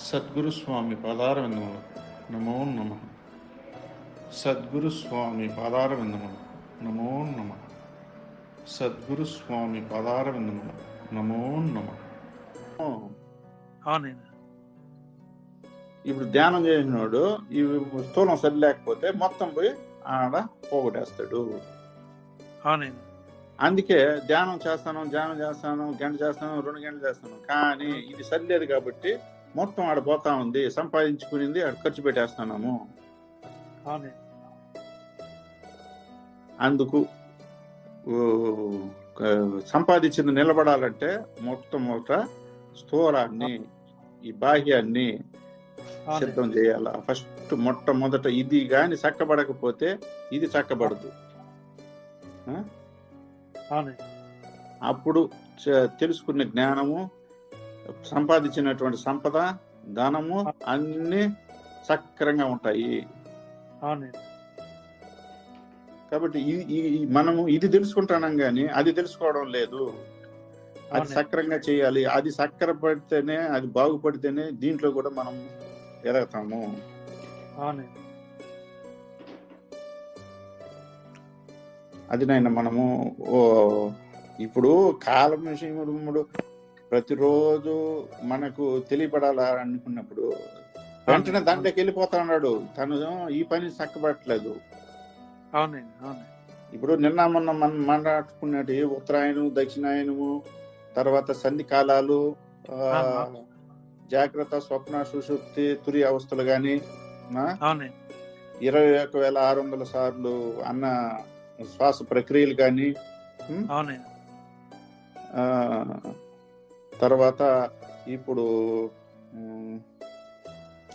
సద్గురు స్వామి పాదారవిందములు. నమో నమ. సద్గురు స్వామి పాదారవిందములు. నమో నమ. సద్గురు స్వామి పాదారవిందములు. నమో నమ. ఇప్పుడు ధ్యానం చేసినోడు ఈ స్థూలం సరి లేకపోతే మొత్తం పోయి ఆడ పోగొట్టేస్తాడు. అవునండి అందుకే ధ్యానం చేస్తాను ధ్యానం చేస్తాను గంట చేస్తాను రెండు గంటలు చేస్తాను. కానీ ఇది సరిలేదు కాబట్టి మొత్తం ఆడ పోతా ఉంది సంపాదించుకునింది ఆడ ఖర్చు పెట్టేస్తున్నాము. అందుకు సంపాదించింది నిలబడాలంటే మొట్టమొదట స్థూలాన్ని ఈ బాహ్యాన్ని సిద్ధం చేయాల? ఫస్ట్ మొట్టమొదట ఇది గాని చక్కబడకపోతే ఇది చక్కబడదు. అప్పుడు తెలుసుకునే జ్ఞానము సంపాదించినటువంటి సంపద ధనము అన్ని సక్రంగా ఉంటాయి. కాబట్టి మనము ఇది తెలుసుకుంటున్నాం గాని అది తెలుసుకోవడం లేదు. అది సక్రంగా చేయాలి. అది సక్కర పడితేనే అది బాగుపడితేనే దీంట్లో కూడా మనం ఎదగతాము. అది నాయన మనము ఓ ఇప్పుడు కాలం విషయముడు ప్రతిరోజు మనకు తెలియపడాలా అనుకున్నప్పుడు వెంటనే దాంట్లోకి వెళ్ళిపోతా ఉన్నాడు. తను ఈ పని చక్కబట్టలేదు. అవునండి అవునండి. ఇప్పుడు నిన్న మొన్న మనం మాట్లాడుకున్నట్టు ఉత్తరాయణము దక్షిణాయనము తర్వాత సంధి కాలాలు. జాగ్రత్త స్వప్న సుషుప్తి తురి అవస్థలు గాని ఇరవై ఒక వేల ఆరు వందల సార్లు అన్న శ్వాస ప్రక్రియలు కానీ తర్వాత ఇప్పుడు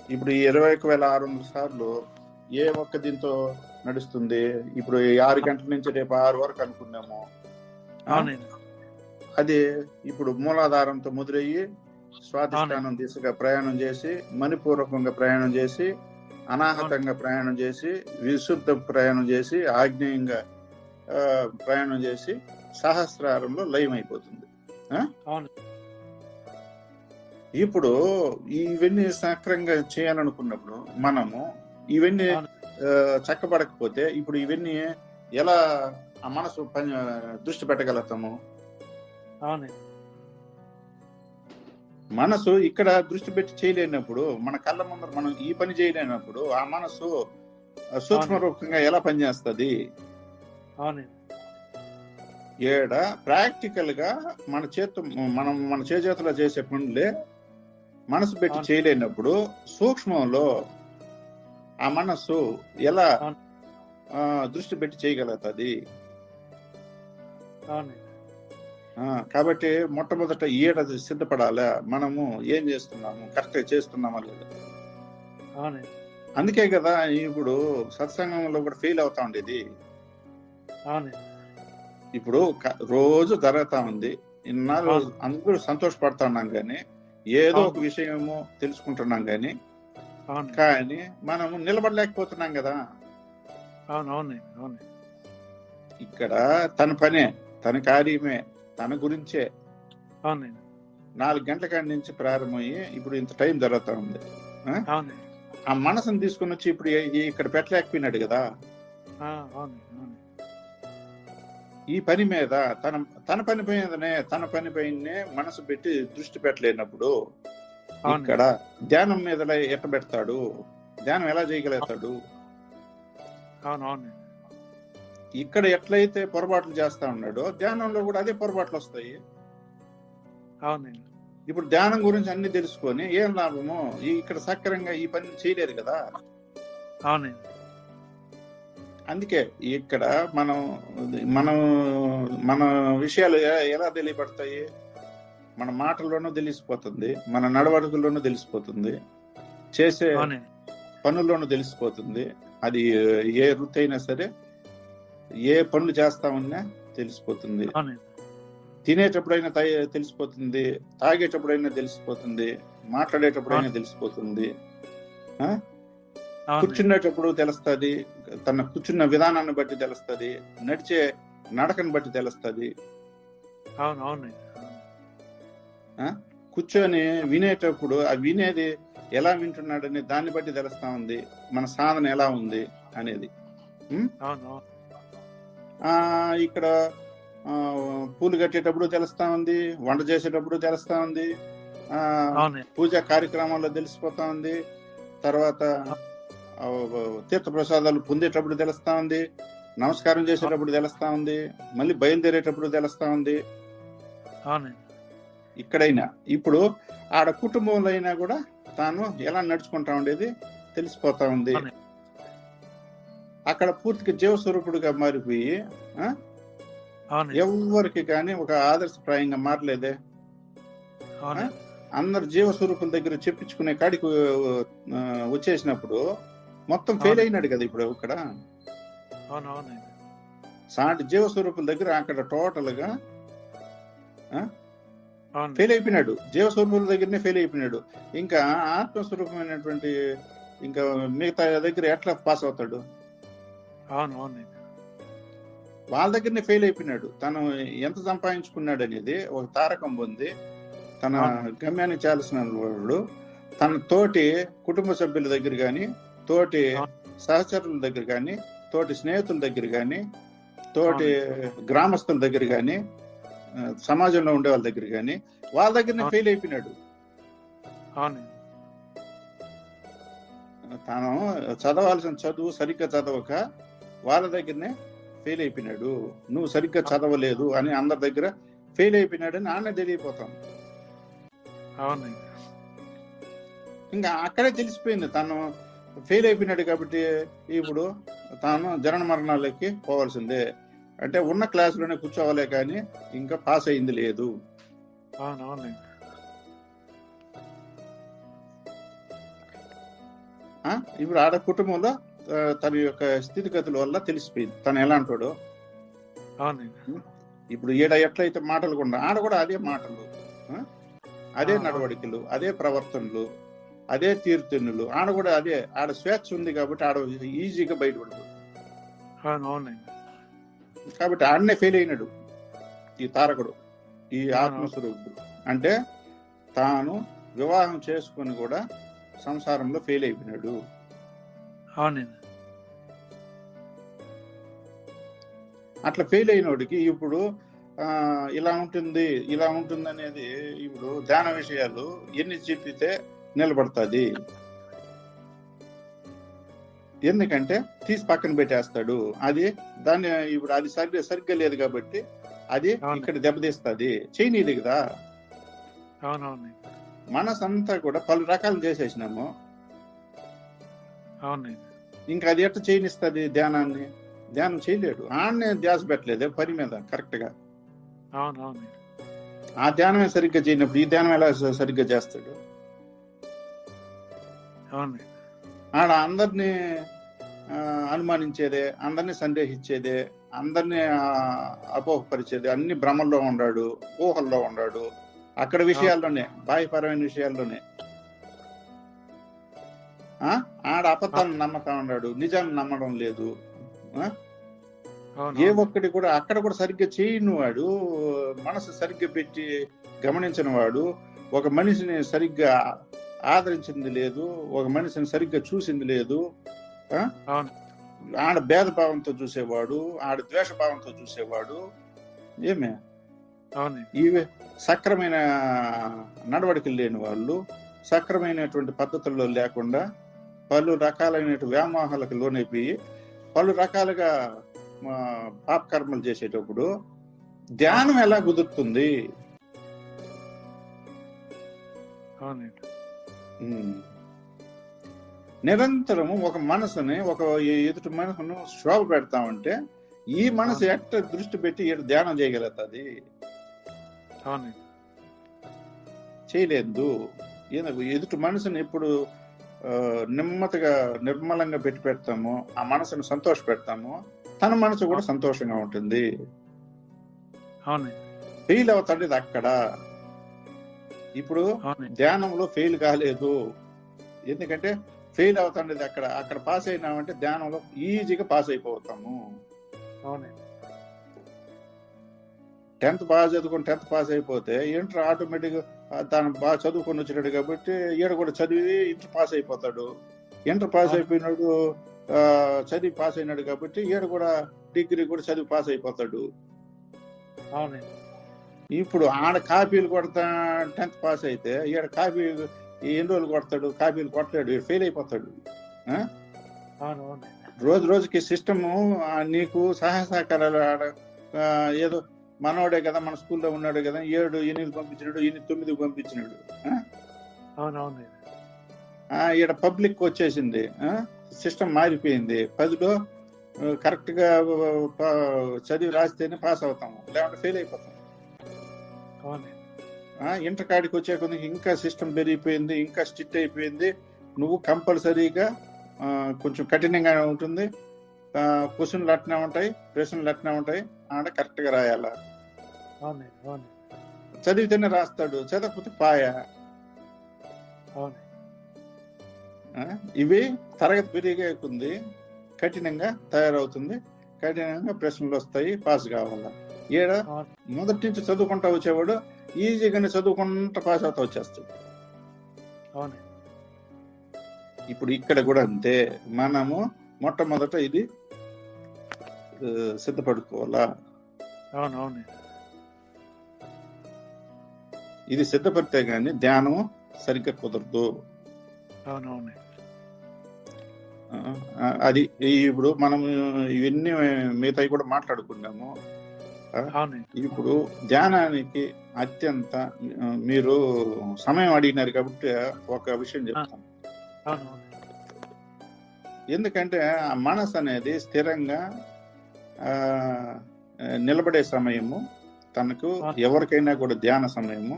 ఇప్పుడు ఇరవై ఒక వేల ఆరు వందల సార్లు ఏ ఒక్క దీంతో నడుస్తుంది? ఇప్పుడు ఆరు గంటల నుంచి రేపు ఆరు వరకు అనుకున్నాము అది ఇప్పుడు మూలాధారంతో మొదలయ్యి స్వాధిష్టానం దిశగా ప్రయాణం చేసి మణిపూర్వకంగా ప్రయాణం చేసి అనాహతంగా ప్రయాణం చేసి విశుద్ధ ప్రయాణం చేసి ఆగ్నేయంగా ప్రయాణం చేసి సహస్రారంలో లయం అయిపోతుంది అవును. ఇప్పుడు ఇవన్నీ సక్రంగా చేయాలనుకున్నప్పుడు మనము ఇవన్నీ చక్కబడకపోతే ఇప్పుడు ఇవన్నీ ఎలా ఆ మనసు పని దృష్టి పెట్టగలుగుతాము? మనసు ఇక్కడ దృష్టి పెట్టి చేయలేనప్పుడు మన కళ్ళ ముందర మనం ఈ పని చేయలేనప్పుడు ఆ మనసు సూక్ష్మ రూపంగా ఎలా పనిచేస్తుంది? ఏడ ప్రాక్టికల్గా మన చేతు మనం మన చేతులో చేసే పనులే మనసు పెట్టి. చేయలేనప్పుడు సూక్ష్మంలో ఆ మనస్సు ఎలా దృష్టి పెట్టి చేయగలుగుతుంది? కాబట్టి మొట్టమొదట ఈడ సిద్ధపడాలా? మనము ఏం చేస్తున్నాము? కరెక్ట్ చేస్తున్నామా లేదా? అందుకే కదా ఇప్పుడు సత్సంగంలో కూడా ఫెయిల్ అవుతా ఉండేది. ఇప్పుడు రోజు జరుగుతా ఉంది. ఇన్నాళ్ళు. అందరూ సంతోషపడతా ఉన్నాం కానీ ఏదో ఒక. విషయము తెలుసుకుంటున్నాం కానీ కానీ మనము నిలబడలేకపోతున్నాం కదా. అవును ఇక్కడ తన పనే తన కార్యమే తన గురించే. నాలుగు గంటల కాడి నుంచి ప్రారంభమయ్యి ఇప్పుడు ఇంత టైం జరుగుతా ఉంది. ఆ? మనసును తీసుకుని వచ్చి ఇప్పుడు ఇక్కడ పెట్టలేకపోయినాడు కదా. ఈ పని మీద తన తన పని మీదనే తన పని పైనే మనసు పెట్టి దృష్టి పెట్టలేనప్పుడు ఇక్కడ ధ్యానం మీద ఎట్ట పెడతాడు? ధ్యానం ఎలా చేయగలుగుతాడు? ఇక్కడ ఎట్లయితే పొరపాట్లు చేస్తా ఉన్నాడో ధ్యానంలో కూడా అదే పొరపాట్లు వస్తాయి. అవునండి ఇప్పుడు ధ్యానం గురించి అన్ని తెలుసుకొని ఏం లాభము ఇక్కడ సక్రంగా ఈ పని చేయలేదు కదా? అవునండి అందుకే ఇక్కడ మనం మనం మన విషయాలు ఎలా తెలియబడతాయి? మన మాటల్లోనూ తెలిసిపోతుంది మన నడవడికల్లోనూ తెలిసిపోతుంది చేసే పనుల్లోనూ తెలిసిపోతుంది. అది ఏ వృత్తి అయినా సరే ఏ పనులు చేస్తామన్నా తెలిసిపోతుంది. తినేటప్పుడైనా తెలిసిపోతుంది తాగేటప్పుడైనా తెలిసిపోతుంది మాట్లాడేటప్పుడైనా తెలిసిపోతుంది. కూర్చునేటప్పుడు తెలుస్తుంది తన కూర్చున్న విధానాన్ని బట్టి తెలుస్తుంది నడిచే నడకని బట్టి తెలుస్తుంది. కూర్చొని వినేటప్పుడు ఆ వినేది ఎలా వింటున్నాడని దాన్ని బట్టి తెలుస్తా ఉంది మన సాధన ఎలా ఉంది అనేది. ఇక్కడ పూలు కట్టేటప్పుడు తెలుస్తా ఉంది వంట చేసేటప్పుడు తెలుస్తా ఉంది పూజా కార్యక్రమాల్లో తెలిసిపోతా ఉంది తర్వాత తీర్థ ప్రసాదాలు పొందేటప్పుడు తెలుస్తా ఉంది. నమస్కారం చేసేటప్పుడు తెలుస్తా ఉంది. మళ్ళీ బయలుదేరేటప్పుడు తెలుస్తా ఉంది. ఇక్కడైనా. ఇప్పుడు ఆడ కుటుంబంలో అయినా కూడా తాను ఎలా నడుచుకుంటా ఉండేది తెలిసిపోతా ఉంది. అక్కడ పూర్తిగా జీవస్వరూపుడుగా మారిపోయి ఎవరికి కానీ ఒక ఆదర్శప్రాయంగా మారలేదే. అందరు జీవస్వరూపుల దగ్గర చెప్పించుకునే కాడికి వచ్చేసినప్పుడు మొత్తం ఫెయిల్. అయినాడు కదా ఇప్పుడు ఇక్కడ సాటి జీవస్వరూపుల దగ్గర అక్కడ టోటల్గా ఫెయిల్ అయిపోయినాడు జీవస్వరూపుల దగ్గరనే ఫెయిల్ అయిపోయినాడు ఇంకా ఆత్మస్వరూపమైనటువంటి ఇంకా మిగతా దగ్గర ఎట్లా పాస్ అవుతాడు? వాళ్ళ దగ్గరనే ఫెయిల్ అయిపోయినాడు తను ఎంత సంపాదించుకున్నాడు అనేది ఒక తారకం పొంది తన. గమ్యాన్ని చేయాల్సిన వాడు. తన తోటి కుటుంబ సభ్యుల దగ్గర కానీ తోటి. సహచరుల దగ్గర కానీ తోటి స్నేహితుల దగ్గర కానీ తోటి గ్రామస్తుల దగ్గర కానీ సమాజంలో ఉండే వాళ్ళ దగ్గర కానీ వాళ్ళ దగ్గరనే. ఫెయిల్ అయిపోయినాడు. తాను చదవాల్సిన చదువు సరిగ్గా చదవక వాళ్ళ దగ్గరనే ఫెయిల్ అయిపోయినాడు. నువ్వు సరిగ్గా చదవలేదు అని అందరి దగ్గర ఫెయిల్ అయిపోయినాడు అని ఆమె తెలియపోతాం ఇంకా అక్కడే తెలిసిపోయింది తను. ఫెయిల్ అయిపోయినాడు కాబట్టి ఇప్పుడు తాను జనన మరణాలకి పోవాల్సిందే. అంటే ఉన్న క్లాసులోనే కూర్చోవాలే కానీ ఇంకా పాస్ అయింది లేదు? ఇప్పుడు ఆడ కుటుంబంలో తన యొక్క స్థితిగతుల వల్ల తెలిసిపోయింది. తను ఎలా అంటాడో? ఇప్పుడు ఈడ ఎట్లయితే మాటలు కూడా ఆడ కూడా అదే మాటలు? అదే నడవడికలు అదే ప్రవర్తనలు. అదే తీర్థనులు ఆడ కూడా అదే ఆడ స్వేచ్ఛ ఉంది కాబట్టి ఆడ ఈజీగా బయటపడదు కాబట్టి ఆడనే ఫెయిల్ అయినాడు ఈ తారకుడు ఈ. ఆత్మస్వరూపుడు. అంటే తాను వివాహం చేసుకొని కూడా సంసారంలో ఫెయిల్ అయిపోయినాడు. అవునండి. అట్లా ఫెయిల్ అయినోడికి ఇప్పుడు ఇలా ఉంటుంది ఇలా ఉంటుంది అనేది ఇప్పుడు ధ్యాన విషయాలు ఎన్ని చెప్పితే నిలబడుతుంది. ఎందుకంటే తీసి పక్కన పెట్టేస్తాడు. అది దాన్ని ఇప్పుడు అది సరిగ్గా సరిగ్గా లేదు కాబట్టి అది. ఇక్కడ దెబ్బతీస్తుంది. చేయనీది కదా. మనసు అంతా కూడా పలు రకాలు చేసేసినాము. ఇంకా అది ఎట్లా చేయనిస్తుంది ధ్యానాన్ని? ధ్యానం చేయలేడు. ఆడనే ధ్యాస పెట్టలేదు పని మీద కరెక్ట్గా ఆ ధ్యానమే సరిగ్గా చేయనప్పుడు ఈ ధ్యానం ఎలా సరిగ్గా చేస్తాడు? అవునండి ఆడ అందరినీ అనుమానించేదే అందరినీ సందేహించేదే అందరినీ అపోహపరిచేది అన్ని భ్రమల్లో ఉన్నాడు ఊహల్లో ఉన్నాడు అక్కడ విషయాల్లోనే బాహ్యపరమైన విషయాల్లోనే. ఆ? ఆడ అబద్ధాలను నమ్మకం ఉన్నాడు నిజాన్ని నమ్మడం లేదు ఏ ఒక్కటి కూడా అక్కడ కూడా సరిగ్గా చేయని వాడు మనసు సరిగ్గా పెట్టి గమనించిన వాడు ఒక మనిషిని సరిగ్గా ఆదరించింది లేదు ఒక మనిషిని సరిగ్గా చూసింది లేదు ఆడ భేదభావంతో చూసేవాడు ఆడ ద్వేషభావంతో చూసేవాడు ఏమే? ఇవి సక్రమైన నడవడికలు లేని వాళ్ళు సక్రమైనటువంటి పద్ధతుల్లో లేకుండా పలు రకాలైన వ్యామోహాలకు లోనైపోయి పలు రకాలుగా పాపకర్మలు చేసేటప్పుడు ధ్యానం ఎలా కుదురుతుంది? అవునండి. నిరంతరము ఒక మనసుని ఒక ఎదుటి మనసును శోభ పెడతామంటే ఈ మనసు ఎట్ట దృష్టి పెట్టి ఈడ ధ్యానం చేయగలుగుతుంది? చేయలేదు. ఈయన ఎదుటి మనసుని ఎప్పుడు ఆ, నెమ్మదిగా నిర్మలంగా పెట్టి పెడతామో ఆ మనసును సంతోష పెడతామో తన మనసు కూడా సంతోషంగా ఉంటుంది. ఫెయిల్ అవుతాడు అక్కడ. ఇప్పుడు ధ్యానంలో ఫెయిల్ కాలేదు. ఎందుకంటే ఫెయిల్ అవుతాండేది అక్కడ అక్కడ పాస్ అయినామంటే ధ్యానంలో ఈజీగా పాస్ అయిపోతాము. అవునండి. టెన్త్ బాగా చదువుకొని టెన్త్ పాస్ అయిపోతే ఇంటర్ ఆటోమేటిక్ తాను బాగా చదువుకొని వచ్చినాడు కాబట్టి ఈడ కూడా చదివి ఇంటర్ పాస్ అయిపోతాడు. Inter pass. అయిపోయినాడు చదివి పాస్ అయినాడు కాబట్టి ఈడ కూడా డిగ్రీ కూడా చదివి పాస్ అయిపోతాడు. అవునండి. ఇప్పుడు ఆడ కాపీలు కొడతా టెన్త్ పాస్ అయితే ఈడ కాపీ ఎన్ని రోజులు కొడతాడు? కాపీలు కొట్టలేడు ఫెయిల్ అయిపోతాడు. రోజు రోజుకి సిస్టమ్ నీకు సహాయ సహకారాలు ఆడ ఏదో మనోడే కదా మన స్కూల్లో ఉన్నాడు కదా ఏడు ఎనిమిది పంపించినాడు ఎనిమిది తొమ్మిది పంపించినాడు. ఈడ పబ్లిక్ వచ్చేసింది. సిస్టమ్ మారిపోయింది. పదిలో ఆ, కరెక్ట్గా ఆ, చదివి రాస్తేనే పాస్ అవుతాము. లేకుంటే ఫెయిల్ అయిపోతాం. ఇంటర్ కాడికి వచ్చే కొద్ది ఇంకా సిస్టమ్ పెరిగిపోయింది ఇంకా స్ట్రిక్ట్ అయిపోయింది. నువ్వు కంపల్సరీగా కొంచెం కఠినంగా ఉంటుంది. క్వశ్చన్లు అట్నే ఉంటాయి ప్రశ్నలు అట్నే ఉంటాయి ఆడ కరెక్ట్గా రాయాలా? చదివితేనే రాస్తాడు చదవకపోతే పాయ? ఇవి తరగతి పెరిగే కొంది కఠినంగా తయారవుతుంది. కఠినంగా ప్రశ్నలు వస్తాయి పాస్ కావాలా? ఈడ. మొదటి నుంచి చదువుకుంటా వచ్చేవాడు ఈజీగానే చదువుకుంటా పాస్ అవుతా వచ్చేస్తాడు. ఇప్పుడు ఇక్కడ కూడా అంతే. మనము మొట్టమొదట ఇది సిద్ధపడుకోవాలా? అవును అవునండి ఇది సిద్ధపడితే గాని ధ్యానం సరిగ్గా కుదరదు. అది ఇప్పుడు మనం ఇవన్నీ మిగతాయి కూడా మాట్లాడుకున్నాము ఇప్పుడు ధ్యానానికి అత్యంత మీరు సమయం అడిగినారు కాబట్టి ఒక విషయం చెప్తాను. ఎందుకంటే ఆ మనసు అనేది స్థిరంగా ఆ, నిలబడే సమయము తనకు ఎవరికైనా కూడా ధ్యాన సమయము.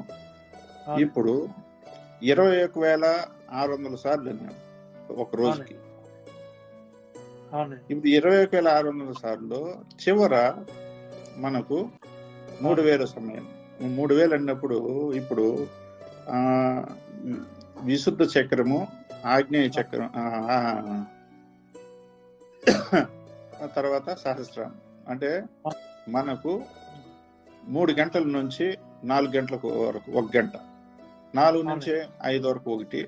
ఇప్పుడు ఇరవై ఒక వేల ఆరు వందల సార్లు విన్నాను ఒక రోజుకి. ఇప్పుడు ఇరవై ఒక వేల ఆరు వందల సార్లు చివర మనకు మూడు వేల సమయం. మూడు వేలు అన్నప్పుడు ఇప్పుడు ఆ విశుద్ధ చక్రము ఆగ్నేయ చక్రం తర్వాత సహస్రం. అంటే మనకు మూడు గంటల నుంచి నాలుగు గంటలకు వరకు ఒక గంట. నాలుగు నుంచి ఐదు వరకు ఒకటి.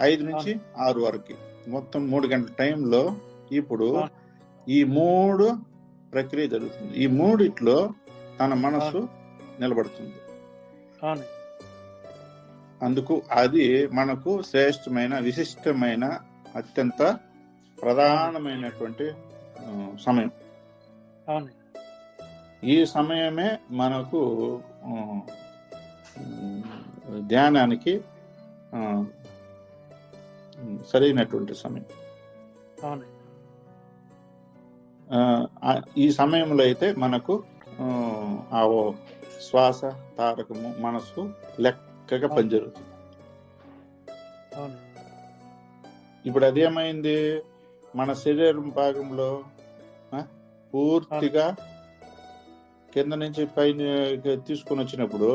ఐదు నుంచి ఆరు వరకు. మొత్తం మూడు గంటల టైంలో ఇప్పుడు ఈ మూడు ప్రక్రియ జరుగుతుంది. ఈ మూడిట్లో తన మనస్సు నిలబడుతుంది. అందుకు అది మనకు శ్రేష్టమైన విశిష్టమైన అత్యంత ప్రధానమైనటువంటి సమయం. ఈ సమయమే మనకు ధ్యానానికి సరైనటువంటి సమయం. ఈ సమయంలో అయితే మనకు ఆ, శ్వాస తారకము మనసు లెక్కగా పనిజరుగుతుంది అవునండి ఇప్పుడు అదేమైంది మన శరీరం భాగంలో పూర్తిగా కింద నుంచి పైన తీసుకొని వచ్చినప్పుడు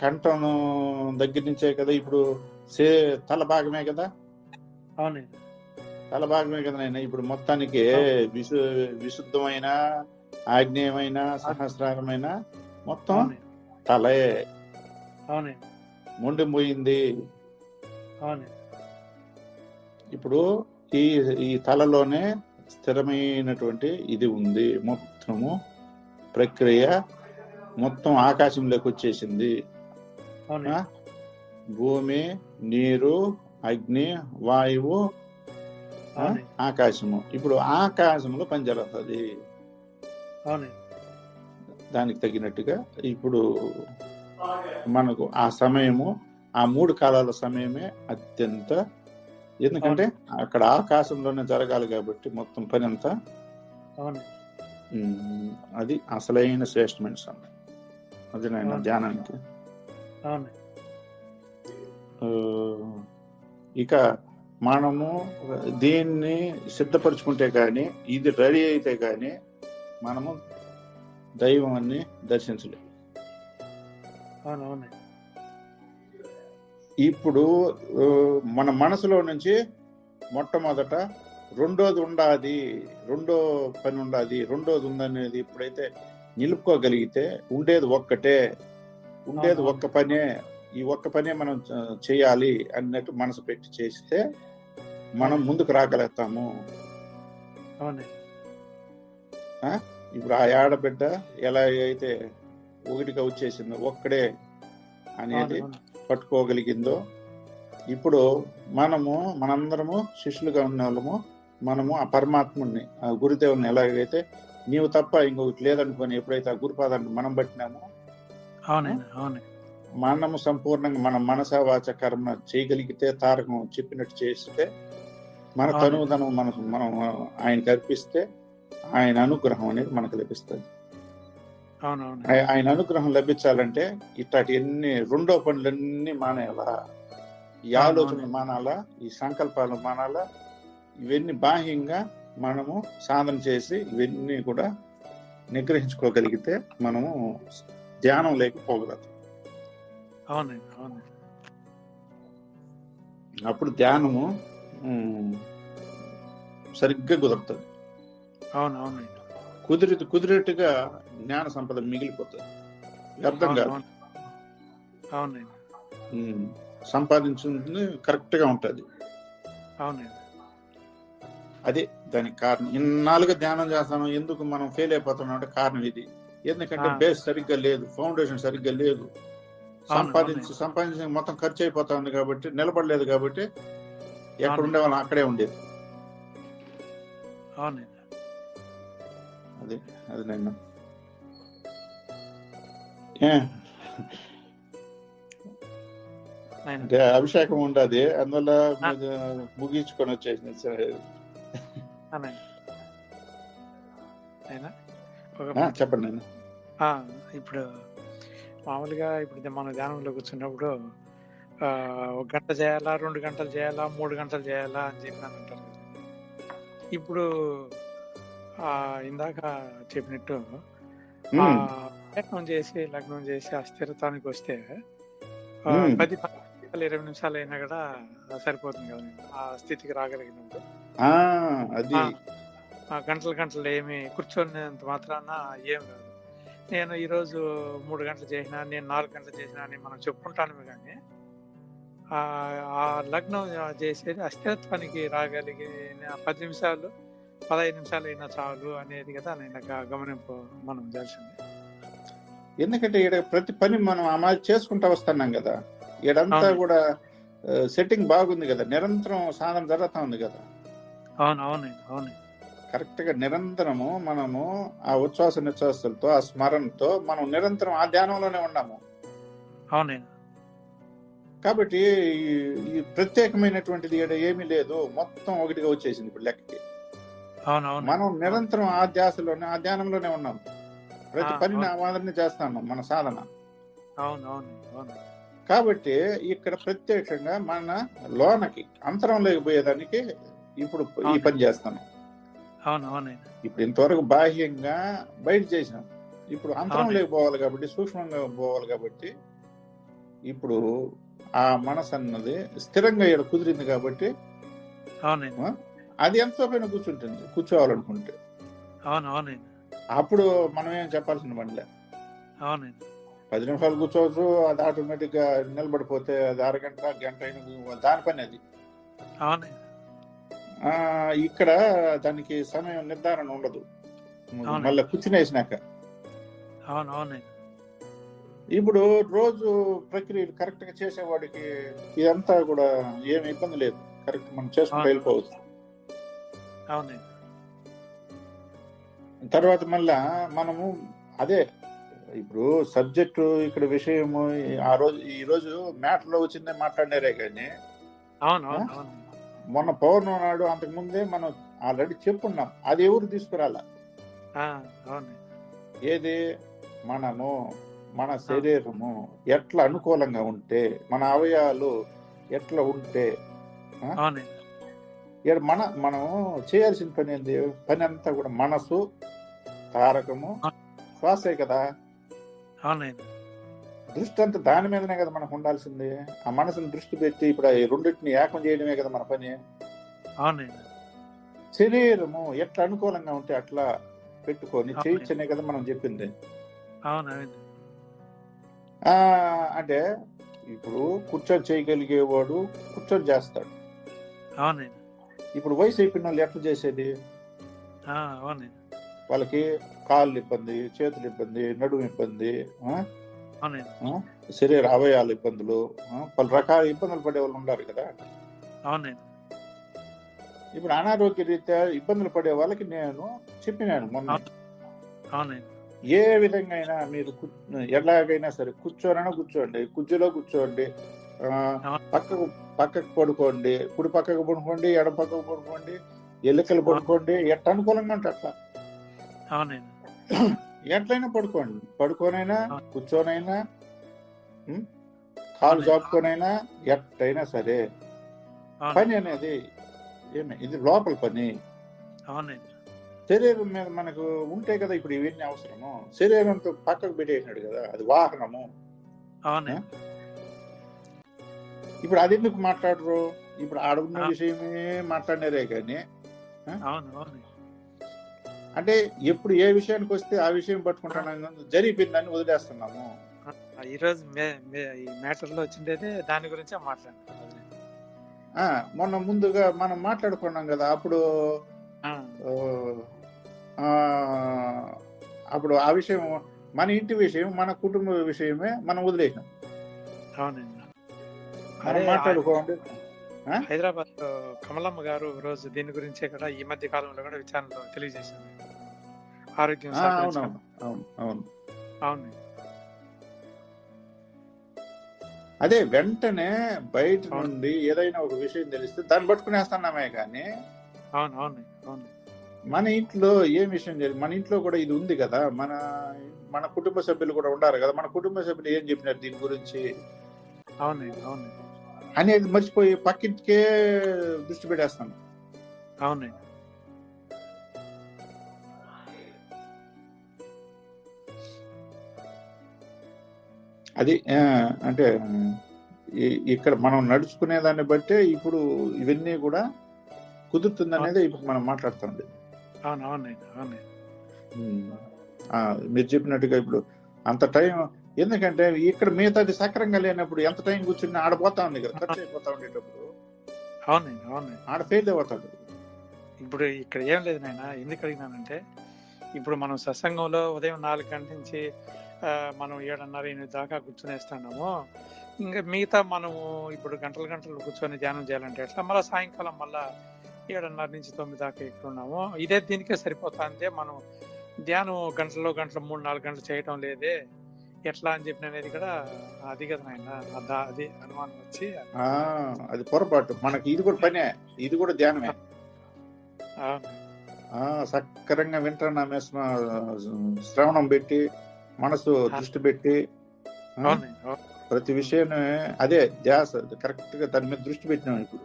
కంఠం దగ్గర నుంచే కదా ఇప్పుడు సే తల భాగమే కదా? అవునండి. తల భాగమే కదా నాయన. ఇప్పుడు మొత్తానికి విశు విశుద్ధమైన ఆగ్నేయమైన సహస్రారమైన మొత్తం తలే అవునండి. మొండి పోయింది అవునండి ఇప్పుడు ఈ ఈ తలలోనే స్థిరమైనటువంటి ఇది ఉంది. మొత్తము ప్రక్రియ మొత్తం ఆకాశంలోకి వచ్చేసింది. భూమి నీరు అగ్ని వాయువు ఆకాశము. ఇప్పుడు ఆకాశంలో పనిచేస్తుంది దానికి తగినట్టుగా ఇప్పుడు మనకు ఆ సమయము ఆ మూడు కాలాల సమయమే అత్యంత ఎందుకంటే అక్కడ ఆకాశంలోనే జరగాలి కాబట్టి మొత్తం పని అంతా అది అసలైన శ్రేష్టమైన సమయం. అది నాయన. ధ్యానానికి. ఇక మనము దీన్ని సిద్ధపరచుకుంటే కానీ ఇది రెడీ అయితే కానీ మనము దైవాన్ని దర్శించలేము ఇప్పుడు మన మనసులో నుంచి మొట్టమొదట రెండోది ఉండాది రెండో పని ఉండాది రెండోది ఉందనేది ఇప్పుడైతే నిలుపుకోగలిగితే ఉండేది ఒక్కటే ఉండేది. ఒక్క పనే ఈ ఒక్క పనే మనం చేయాలి అన్నట్టు మనసు పెట్టి చేస్తే మనం ముందుకు రాగలుగుతాము. ఇప్పుడు ఆ ఆడబిడ్డ ఎలా అయితే ఒకటిగా వచ్చేసిందో ఒక్కడే అనేది అవును పట్టుకోగలిగిందో ఇప్పుడు మనము మనందరము శిష్యులుగా ఉన్న వాళ్ళము మనము ఆ పరమాత్ముని ఆ గురుదేవుని ఎలాగైతే నీవు తప్ప ఇంకొకటి లేదనుకొని ఎప్పుడైతే ఆ గురుపాదాన్ని మనం పట్టినామో అవునండి అవునండి. మనము సంపూర్ణంగా మన మనస వాచ కర్మ చేయగలిగితే తారకం చెప్పినట్టు చేస్తే మన అవును. తనువుదనం మన మనం ఆయనకి అర్పిస్తే ఆయన అనుగ్రహం అనేది మనకు లభిస్తుంది. ఆయన అనుగ్రహం లభించాలంటే ఇట్లాంటి ఎన్ని రెండో పనులన్నీ మానేయాలా? ఈ ఆలోచనలు అవును. మానాలా? ఈ సంకల్పాలు మానాలా? ఇవన్నీ బాహ్యంగా మనము సాధన చేసి ఇవన్నీ కూడా నిగ్రహించుకోగలిగితే మనము ధ్యానం లేకపోగలదు అవునండి అవునండి. అప్పుడు ధ్యానము సరిగ్గా కుదురుతుంది. అవును అవునండి. కుదిరి కుదిరేట్టుగా జ్ఞాన సంపద మిగిలిపోతుంది. అవును కాదు. అవును అవునండి. సంపాదించింది కరెక్ట్గా ఉంటది. అవునండి. అదే దానికి కారణం. ఇన్నాళ్ళుగా ధ్యానం చేస్తాను ఎందుకు మనం ఫెయిల్ అయిపోతున్నాం అంటే కారణం ఇది. ఎందుకంటే. బేస్ సరిగ్గా లేదు ఫౌండేషన్ సరిగ్గా లేదు. సంపాదించి సంపాదించి మొత్తం ఖర్చు అయిపోతా ఉంది కాబట్టి నిలబడలేదు కాబట్టి ఎక్కడ అవును. ఉండే వాళ్ళం అక్కడే ఉండేది. అది అది నేను. అంటే అభిషేకం ఉండదు అందువల్ల ముగించుకొని వచ్చేసింది సరే. చెప్పండి నేను ఇప్పుడు మామూలుగా ఇప్పుడు మనం ధ్యానంలో కూర్చున్నప్పుడు ఒక గంట చేయాలా రెండు గంటలు చేయాలా మూడు గంటలు చేయాలా అని చెప్పి అంటారు. ఇప్పుడు ఇందాక చెప్పినట్టు ప్రయత్నం చేసి లగ్నం చేసి ఆ స్థిరత్వానికి వస్తే. పది పది నిమిషాలు ఇరవై నిమిషాలు అయినా కూడా సరిపోతుంది కదా ఆ స్థితికి రాగలిగినప్పుడు గంటలు గంటలు ఏమి కూర్చొనేంత మాత్రాన ఏం కాదు నేను ఈరోజు మూడు గంటలు చేసినా నేను నాలుగు గంటలు చేసినా అని మనం చెప్పుకుంటాను కానీ ఆ లగ్నం చేసేది అస్థిరత్వానికి రాగలిగిన పది నిమిషాలు పదహైదు నిమిషాలు అయినా చాలు అనేది కదా నేను గమనింపు మనం తెలిసింది ఎందుకంటే ఈడ ప్రతి పని మనం అమలు చేసుకుంటా వస్తున్నాం కదా అవును. కూడా సెట్టింగ్ బాగుంది కదా నిరంతరం సాధన జరుగుతా ఉంది కదా. అవును అవునండి అవునండి కరెక్ట్గా నిరంతరము మనము ఆ ఉచ్ఛ్వాస నిశ్వాసాలతో ఆ స్మరణతో మనం నిరంతరం ఆ ధ్యానంలోనే ఉన్నాము. అవునండి. కాబట్టి ఈ- ప్రత్యేకమైనటువంటిది ఏమీ లేదు. మొత్తం ఒకటిగా వచ్చేసింది ఇప్పుడు లెక్కకి. మనం నిరంతరం ఆ ధ్యాసలోనే ఆ ధ్యానంలోనే ఉన్నాం ప్రతి పనిని మాదిరిని చేస్తాను మన సాధన. కాబట్టి ఇక్కడ ప్రత్యక్షంగా మన లోనకి అంతరంలోకి పోయేదానికి ఇప్పుడు ఈ. పని చేస్తాను ఇప్పుడు ఇంతవరకు బాహ్యంగా బయట చేసినాం. ఇప్పుడు అంతరంలోకి పోవాలి కాబట్టి సూక్ష్మంగా పోవాలి కాబట్టి ఇప్పుడు ఆ మనసు అన్నది స్థిరంగా ఇక్కడ కుదిరింది కాబట్టి అది ఎంతసేపైనా కూర్చుంటుంది కూర్చోవాలనుకుంటే. అప్పుడు మనం ఏం చెప్పాల్సిన పనిలే? పది నిమిషాలు కూర్చోవచ్చు అది ఆటోమేటిక్గా నిలబడిపోతే అది అరగంట గంట అయిన దాని పని అది. ఇక్కడ దానికి సమయం నిర్ధారణ ఉండదు. మళ్ళీ కూర్చుని వేసినాక. అవును అవునండి ఇప్పుడు రోజు ప్రక్రియలు కరెక్ట్గా చేసేవాడికి ఇదంతా కూడా ఏమి ఇబ్బంది లేదు. కరెక్ట్ మనం చేసుకుంటూ అవును. వెళ్ళిపోవచ్చు. తర్వాత మళ్ళా మనము అదే ఇప్పుడు సబ్జెక్టు ఇక్కడ విషయము ఆ రోజు ఈ రోజు మ్యాటర్లో వచ్చిందే మాట్లాడినారే కానీ అవును. మొన్న పౌర్ణమి నాడు అంతకు ముందే మనం ఆల్రెడీ చెప్పున్నాం. అది ఎవరు తీసుకురాలా? ఏది? మనము మన శరీరము ఎట్లా అనుకూలంగా ఉంటే మన అవయవాలు ఎట్లా ఉంటే మన మనం చేయాల్సిన పని ఏంది? పని అంతా కూడా మనసు తారకము శ్వాసే కదా? అవునండి దృష్టి అంతా దాని మీదనే కదా మనకు ఉండాల్సింది. ఆ మనసుని దృష్టి పెట్టి ఇప్పుడు ఈ రెండింటిని ఏకం చేయడమే కదా మన పని. అవునండి. శరీరము ఎట్లా అనుకూలంగా ఉంటే అట్లా పెట్టుకొని. చేయించనే కదా మనం చెప్పింది. అవునండి అంటే ఇప్పుడు కూర్చొని చేయగలిగేవాడు కూర్చొని చేస్తాడు. అవునండి. ఇప్పుడు వయసు అయిపోయిన వాళ్ళు ఎట్లా చేసేది? అవునండి. వాళ్ళకి కాళ్ళు ఇబ్బంది చేతులు ఇబ్బంది నడుము ఇబ్బంది శరీర అవయాల ఇబ్బందులు? పలు రకాల ఇబ్బందులు పడే వాళ్ళు ఉన్నారు కదా. అవునండి. ఇప్పుడు అనారోగ్య రీత్యా ఇబ్బందులు పడే వాళ్ళకి నేను చెప్పినాను మొన్న. అవునండి. ఏ విధంగా అయినా మీరు ఎలాగైనా సరే కూర్చోనైనా కూర్చోండి కుర్చీలో కూర్చోండి పక్కకు పక్కకు పడుకోండి కుడి పక్కకు పడుకోండి ఎడ పక్కకు పడుకోండి ఎలుకలు పడుకోండి ఎట్ట అనుకూలంగా ఉంటే అట్లా. అవునండి. ఎట్లయినా పడుకోండి. పడుకోనైనా. కూర్చోనైనా? కాలు. జాపుకొనైనా ఎట్టయినా సరే. పని అనేది ఏమి ఇది లోపల పని. శరీరం మీద మనకు ఉంటే కదా ఇప్పుడు ఇవన్నీ అవసరము. శరీరంతో పక్కకు పెట్టేసినాడు కదా అది వాహనము. ఇప్పుడు అది ఎందుకు మాట్లాడరు? ఇప్పుడు ఆ. విషయమే మాట్లాడినారే కానీ అవును అవును అంటే ఎప్పుడు ఏ విషయానికి వస్తే ఆ విషయం పట్టుకుంటున్నాం జరిగిపోయిందని వదిలేస్తున్నాము. ఈరోజు ఈ మ్యాటర్లో వచ్చిండేదే దాని గురించే మాట్లాడుతున్నాం మొన్న ముందుగా మనం మాట్లాడుకున్నాం కదా అప్పుడు అప్పుడు ఆ విషయం మన ఇంటి విషయం మన కుటుంబ విషయమే మనం వదిలేసినాం అవునండి. మనం మాట్లాడుకోండి హైదరాబాద్ కమలమ్మ గారు రోజు దీని గురించే కూడా ఈ మధ్య కాలంలో కూడా విచారణలో తెలియజేశారు. ఆరోగ్యం అవును అవును. అవును అదే వెంటనే బయట. నుండి ఏదైనా ఒక విషయం తెలిస్తే దాన్ని పట్టుకునేస్తున్నామే కానీ అవును అవును అవును మన ఇంట్లో ఏం విషయం జరిగింది మన ఇంట్లో కూడా ఇది ఉంది కదా మన మన కుటుంబ సభ్యులు కూడా ఉండాలి కదా మన కుటుంబ సభ్యులు ఏం చెప్పినారు దీని గురించి? అనేది మర్చిపోయి పక్కింటికే దృష్టి పెట్టేస్తాం అవునండి. అది అంటే ఇక్కడ మనం నడుచుకునే దాన్ని బట్టే ఇప్పుడు ఇవన్నీ కూడా కుదురుతుంది అనేది ఇప్పుడు మనం మాట్లాడుతుంది మీరు చెప్పినట్టుగా ఇప్పుడు అంత టైం ఎందుకంటే ఇక్కడ మిగతాది సక్రంగా లేనప్పుడు ఎంత టైం కూర్చుని ఆడపోతా ఉంది కదా ఖర్చు అయిపోతా ఉండేటప్పుడు. అవునండి అవునండి ఆడ ఫెయిల్ ఇప్పుడు ఇక్కడ ఏం లేదు నాయన ఎందుకు అడిగినానంటే ఇప్పుడు మనం సత్సంగంలో ఉదయం నాలుగు గంటల నుంచి మనం ఏడున్నర ఎనిమిది దాకా కూర్చునేస్తున్నాము ఇంకా మిగతా మనము ఇప్పుడు గంటలు గంటలు కూర్చొని ధ్యానం చేయాలంటే ఎట్లా? మళ్ళీ సాయంకాలం మళ్ళా ఏడున్నర నుంచి తొమ్మిది దాకా ఇక్కడ ఉన్నాము. ఇదే దీనికే సరిపోతుంది మనం ధ్యానం గంటల్లో గంటలు మూడు నాలుగు గంటలు చేయటం లేదే. ఎట్లా అని చెప్పిన అనేది కూడా అది కదా నాయన అదా- అనుమానం వచ్చి అది పొరపాటు. మనకి ఇది కూడా పనే ఇది కూడా ధ్యానమే. సక్కరంగా వింటున్నామే శ్రవణం పెట్టి మనసు దృష్టి పెట్టి ప్రతి విషయాన్ని అదే ధ్యాస కరెక్ట్గా దాని మీద దృష్టి పెట్టినాం ఇప్పుడు.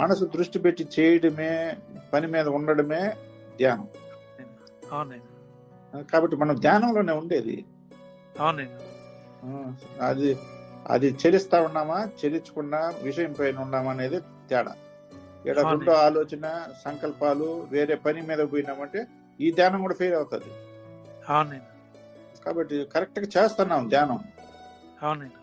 మనసు దృష్టి పెట్టి చేయడమే పని మీద ఉండడమే ధ్యానం. కాబట్టి మనం ధ్యానంలోనే ఉండేది. అది అది చెలిస్తా ఉన్నామా చెలించకుండా విషయం పైన ఉన్నామా అనేది తేడా. ఇక్కడ అవును. రెండో ఆలోచన సంకల్పాలు వేరే పని మీద పోయినామంటే ఈ ధ్యానం కూడా ఫెయిల్ అవుతుంది. కాబట్టి కరెక్ట్గా చేస్తున్నాం ధ్యానం. అవునండి.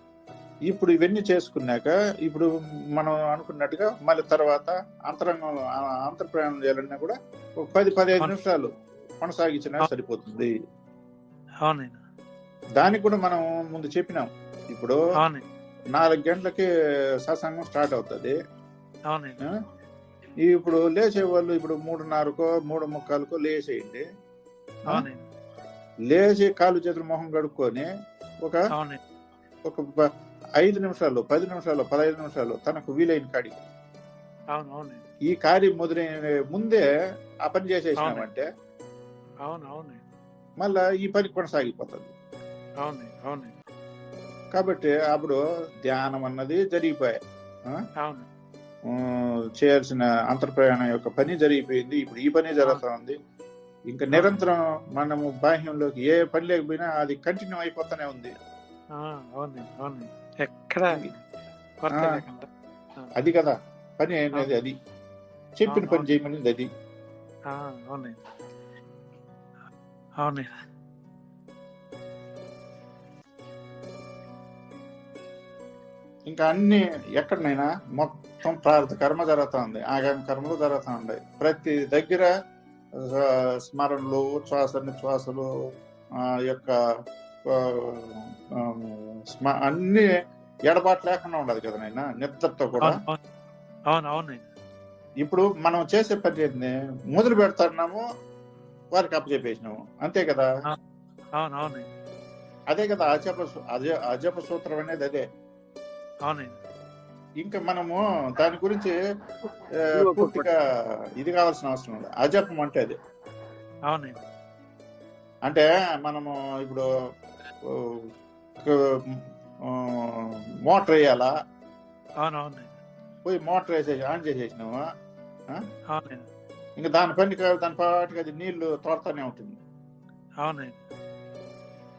ఇప్పుడు ఇవన్నీ చేసుకున్నాక ఇప్పుడు మనం అనుకున్నట్టుగా మళ్ళీ తర్వాత అంతరంగం ఆ, అంతర్ప్రయాణం చేయాలన్నా కూడా ఒక పది పదిహేను. నిమిషాలు కొనసాగించినా. సరిపోతుంది. దానికి కూడా మనం ముందు చెప్పినాం. ఇప్పుడు నాలుగు గంటలకి సత్సంగం స్టార్ట్ అవుతుంది? ఇప్పుడు లేచే వాళ్ళు ఇప్పుడు మూడున్నరకో మూడు ముక్కాలకో లేచేయండి. లేచి కాలు చేతులు మొహం కడుక్కొని ఒక ఒక ఐదు నిమిషాలు పది నిమిషాలు పదహైదు నిమిషాలు తనకు వీలైన కాడి. ఈ కార్యం మొదలైన ముందే ఆ పని చేసేసినామంటే మళ్ళా ఈ పని కొనసాగిపోతుంది. కాబట్టి అప్పుడు ధ్యానం అన్నది జరిగిపోయాయి చేయాల్సిన అంతర్ప్రయాణం యొక్క పని జరిగిపోయింది. ఇప్పుడు ఈ పని జరుగుతా ఉంది. ఇంకా నిరంతరం మనము బాహ్యంలోకి ఏ పని లేకపోయినా అది కంటిన్యూ అయిపోతానే ఉంది. ఎక్కడ అది. కదా పని అనేది అది. చెప్పిన పని చేయమనేది అది. ఇంకా అన్ని ఎక్కడనైనా మొత్తం ప్రార్థ కర్మ జరుగుతా ఉంది. ఆగామి కర్మలు జరుగుతా ఉన్నాయి. ప్రతి దగ్గర స్మరణలు ఉచ్ఛ్వాస నిశ్వాసలు ఆ యొక్క స్మ- అన్ని ఎడబాటు లేకుండా ఉండదు కదా నాయన నిద్రతో కూడా. ఇప్పుడు మనం చేసే పని ఏంది? మొదలు పెడుతున్నాము వారికి అప్పచెప్పేసినాము. అంతే కదా? అదే కదా అజప అజప సూత్రం అనేది అదే. అవునండి ఇంకా మనము దాని గురించి పూర్తిగా ఇది కావాల్సిన అవసరం లేదు. అజపం అంటే అది. అవునండి. అంటే మనము ఇప్పుడు మోటార్ వేయాలా? అవును అవునండి పోయి మోటార్ వేసేసి ఆన్ చేసేసినాము అవునండి. ఇంకా దాని పని దాని పాటికి అది నీళ్ళు తోడుతూనే ఉంటుంది. అవునండి.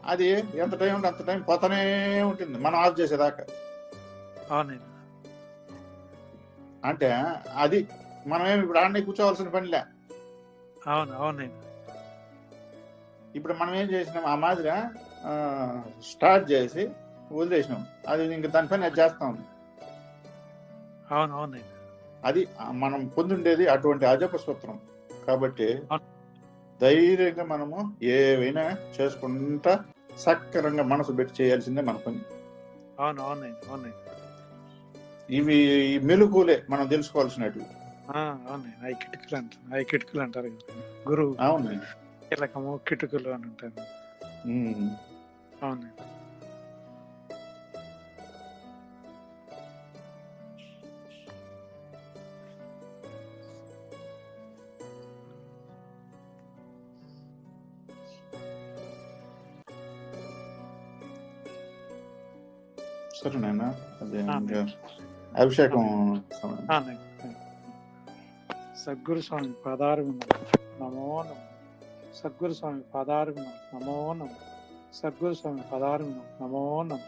అది ఎంత టైం ఉంటే అంత టైం పోతానే ఉంటుంది. మనం ఆఫ్ చేసేదాకా. అవునండి. అంటే అది మనమేం ఇప్పుడు ఆడనే కూర్చోవలసిన పనిలే. అవును అవునండి ఇప్పుడు మనం ఏం చేసినాం ఆ మాదిరిగా ఆ, స్టార్ట్ చేసి వదిలేసినాం. అది ఇంక దాని పని అది చేస్తాం అవును అవునండి అది మనం పొందుండేది అటువంటి అజప సూత్రం. కాబట్టి. ధైర్యంగా మనము ఏవైనా చేసుకుంటా సక్రంగా మనసు పెట్టి చేయాల్సిందే మన పని. అవును అవునండి అవునండి ఇవి మెలుకులే మనం తెలుసుకోవాల్సినవి ఆ, అవునండి ఐ కిటుకులు అంటారు ఐ కిటుకులు అంటారు గురువు అవునండి కీలకము కిటుకులు అని ఉమ్. అవునండి సరే నాయన అదే అభిషేకం సద్గురు స్వామి పదారు నమో నమో సద్గురు స్వామి పదారు నమో నమో సద్గురు స్వామి పదారు నమో నమో